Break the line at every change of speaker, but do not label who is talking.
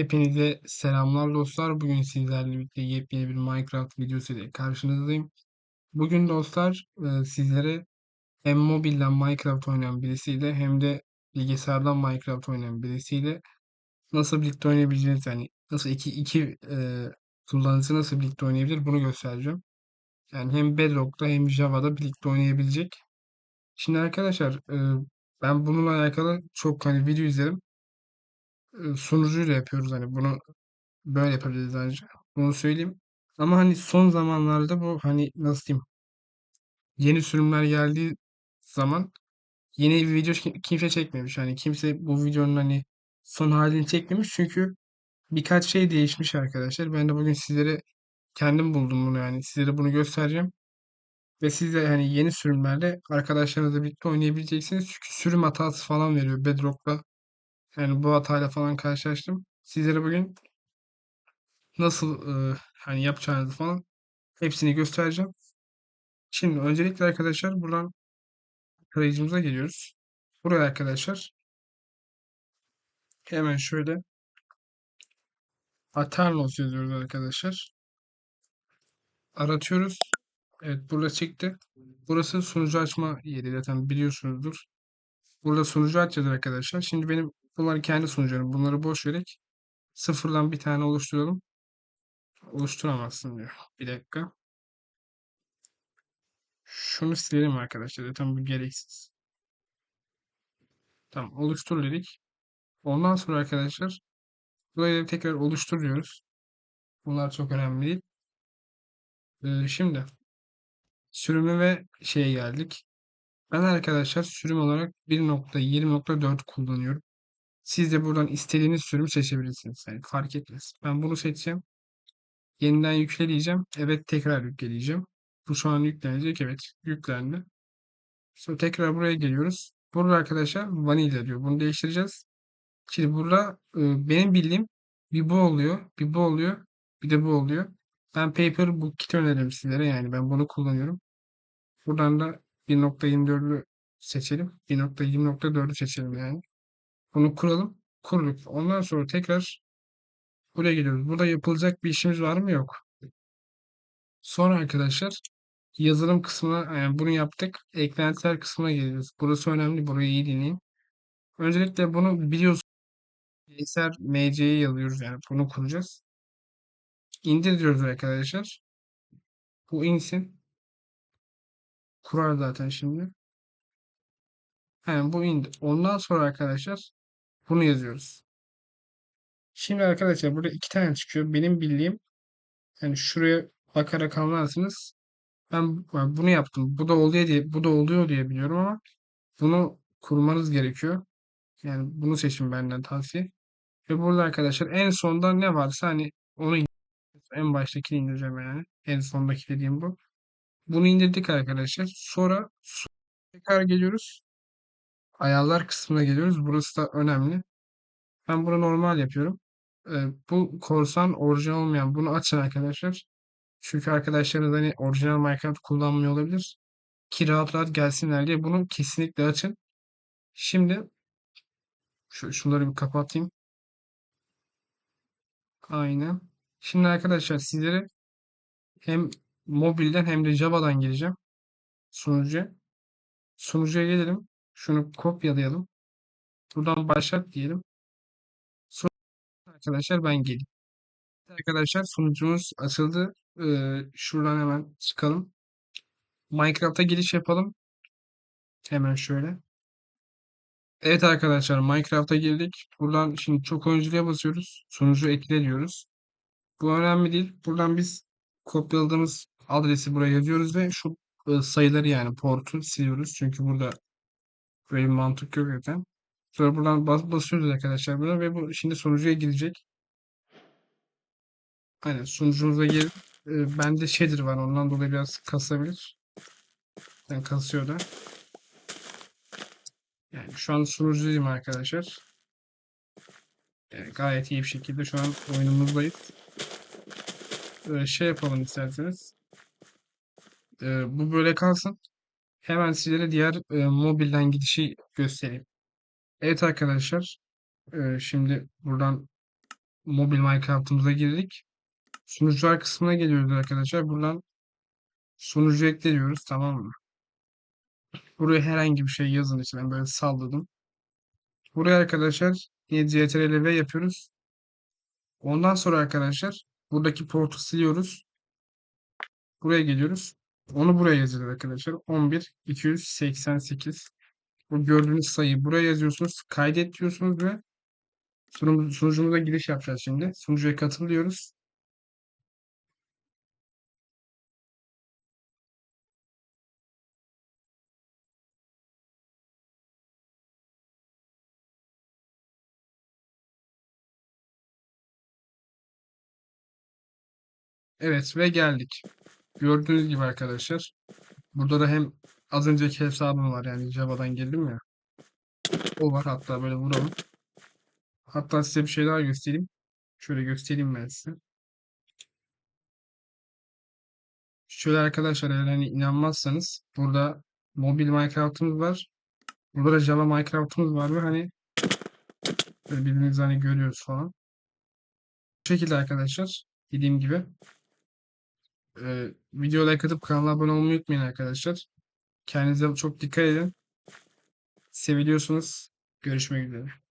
Hepinize selamlar dostlar. Bugün sizlerle birlikte yepyeni bir Minecraft videosu ile karşınızdayım. Bugün dostlar e, sizlere hem mobilden Minecraft oynayan birisiyle hem de bilgisayardan Minecraft oynayan birisiyle nasıl birlikte oynayabileceğiniz yani nasıl iki iki e, kullanıcı nasıl birlikte oynayabilir bunu göstereceğim. Yani hem Bedrock'ta hem Java'da birlikte oynayabilecek. Şimdi arkadaşlar e, ben bununla alakalı çok hani video izlerim. Sunucuyla yapıyoruz hani bunu Böyle yapabiliriz bence. Bunu söyleyeyim. Ama hani son zamanlarda bu hani nasıl diyeyim yeni sürümler geldiği zaman yeni bir video ki- kimse çekmemiş. Hani kimse bu videonun hani son halini çekmemiş. Çünkü birkaç şey değişmiş arkadaşlar. Ben de bugün sizlere kendim buldum bunu yani. Sizlere bunu göstereceğim. Ve siz de hani yeni sürümlerle arkadaşlarınızla birlikte oynayabileceksiniz. Çünkü sürüm hatası falan veriyor Bedrock'ta. Yani bu hatayla falan karşılaştım. Sizlere bugün nasıl e, hani yapacağınızı falan hepsini göstereceğim. Şimdi öncelikle arkadaşlar buradan tarayıcımıza geliyoruz. Buraya arkadaşlar hemen şöyle Aternos yazıyoruz arkadaşlar. Aratıyoruz. Evet burada çıktı. Burası sunucu açma yeri zaten biliyorsunuzdur. Burada sunucu açacağız arkadaşlar. Şimdi benim bunlar kendi sunucularım. Bunları boş vererek sıfırdan bir tane oluşturalım. Oluşturamazsın diyor. Bir dakika. Şunu silelim arkadaşlar. Zaten bu gereksiz. Tamam oluştur dedik. Ondan sonra arkadaşlar burayı tekrar oluşturuyoruz. Bunlar çok önemli değil. Ee, şimdi sürümü ve şeye geldik. Ben arkadaşlar sürüm olarak 1.20.4 kullanıyorum. Siz de buradan istediğiniz sürümü seçebilirsiniz. Yani fark etmez. Ben bunu seçeceğim. Yeniden yükleyeceğim. Evet tekrar yükleyeceğim. Bu şu an yüklenecek. Evet yüklendi. Sonra tekrar buraya geliyoruz. Burada arkadaşlar vanilla diyor. Bunu değiştireceğiz. Şimdi burada e, benim bildiğim bir bu oluyor. Bir bu oluyor. Bir de bu oluyor. Ben Paper Book Kit öneririm sizlere. Yani ben bunu kullanıyorum. Buradan da 1.24'ü seçelim. 1.20.4'ü seçelim yani. Bunu kuralım. Kurduk. Ondan sonra tekrar buraya geliyoruz. Burada yapılacak bir işimiz var mı? Yok. Sonra arkadaşlar yazılım kısmına yani bunu yaptık. Eklentiler kısmına geliyoruz. Burası önemli. Burayı iyi dinleyin. Öncelikle bunu biliyorsunuz. Bilgisayar MC'yi yazıyoruz yani bunu kuracağız. İndir diyoruz arkadaşlar. Bu insin. Kurar zaten şimdi. Yani bu indi. Ondan sonra arkadaşlar bunu yazıyoruz. Şimdi arkadaşlar burada iki tane çıkıyor. Benim bildiğim yani şuraya bakarak anlarsınız. Ben bunu yaptım. Bu da oluyor diye bu da oluyor diye biliyorum ama bunu kurmanız gerekiyor. Yani bunu seçin benden tavsiye. Ve burada arkadaşlar en sonda ne varsa hani onu en baştakini indireceğim yani. En sondaki dediğim bu. Bunu indirdik arkadaşlar. Sonra tekrar geliyoruz. Ayarlar kısmına geliyoruz. Burası da önemli. Ben bunu normal yapıyorum. Ee, bu korsan orijinal olmayan. Bunu açın arkadaşlar. Çünkü arkadaşlarınız hani orijinal Minecraft kullanmıyor olabilir. Ki rahat rahat gelsinler diye bunu kesinlikle açın. Şimdi şu, şunları bir kapatayım. Aynen. Şimdi arkadaşlar sizlere hem mobilden hem de Java'dan geleceğim. Sunucuya. Sunucuya gelelim. Şunu kopyalayalım. Buradan başlat diyelim. Sonra arkadaşlar ben geleyim. Arkadaşlar sunucumuz açıldı. Ee, şuradan hemen çıkalım. Minecraft'a giriş yapalım. Hemen şöyle. Evet arkadaşlar Minecraft'a girdik. Buradan şimdi çok oyunculuğa basıyoruz. Sunucu ekle diyoruz. Bu önemli değil. Buradan biz kopyaladığımız adresi buraya yazıyoruz ve şu e, sayıları yani portu siliyoruz. Çünkü burada böyle bir mantık yok zaten. Sonra buradan bas basıyoruz arkadaşlar buna ve bu şimdi sunucuya girecek. Aynen sunucumuza gir. E, bende shader var ondan dolayı biraz kasabilir. Yani kasıyor da. Yani şu an sunucudayım arkadaşlar. Yani gayet iyi bir şekilde şu an oyunumuzdayız. Ee, şey yapalım isterseniz. Ee, bu böyle kalsın. Hemen sizlere diğer e, mobilden gidişi göstereyim. Evet arkadaşlar. e, şimdi buradan mobil Minecraft'ımıza girdik. Sunucular kısmına geliyoruz arkadaşlar. Buradan sunucu ekle diyoruz. Tamam mı? Buraya herhangi bir şey yazın işte. Ben böyle salladım. Buraya arkadaşlar yine CTRL V yapıyoruz. Ondan sonra arkadaşlar buradaki portu siliyoruz. Buraya geliyoruz. Onu buraya yazıyoruz arkadaşlar. 11 288 bu gördüğünüz sayıyı buraya yazıyorsunuz. Kaydet diyorsunuz ve sunucumuza giriş yapacağız şimdi. Sunucuya katılıyoruz. Evet ve geldik. Gördüğünüz gibi arkadaşlar. Burada da hem az önceki hesabım var yani Java'dan girdim ya. O var hatta böyle vuralım. Hatta size bir şey daha göstereyim. Şöyle göstereyim ben size. Şöyle arkadaşlar eğer hani inanmazsanız burada mobil Minecraft'ımız var. Burada da Java Minecraft'ımız var ve hani birbirimizi hani görüyoruz falan. Bu şekilde arkadaşlar dediğim gibi e, video like atıp kanala abone olmayı unutmayın arkadaşlar. Kendinize çok dikkat edin. Seviliyorsunuz. Görüşmek üzere.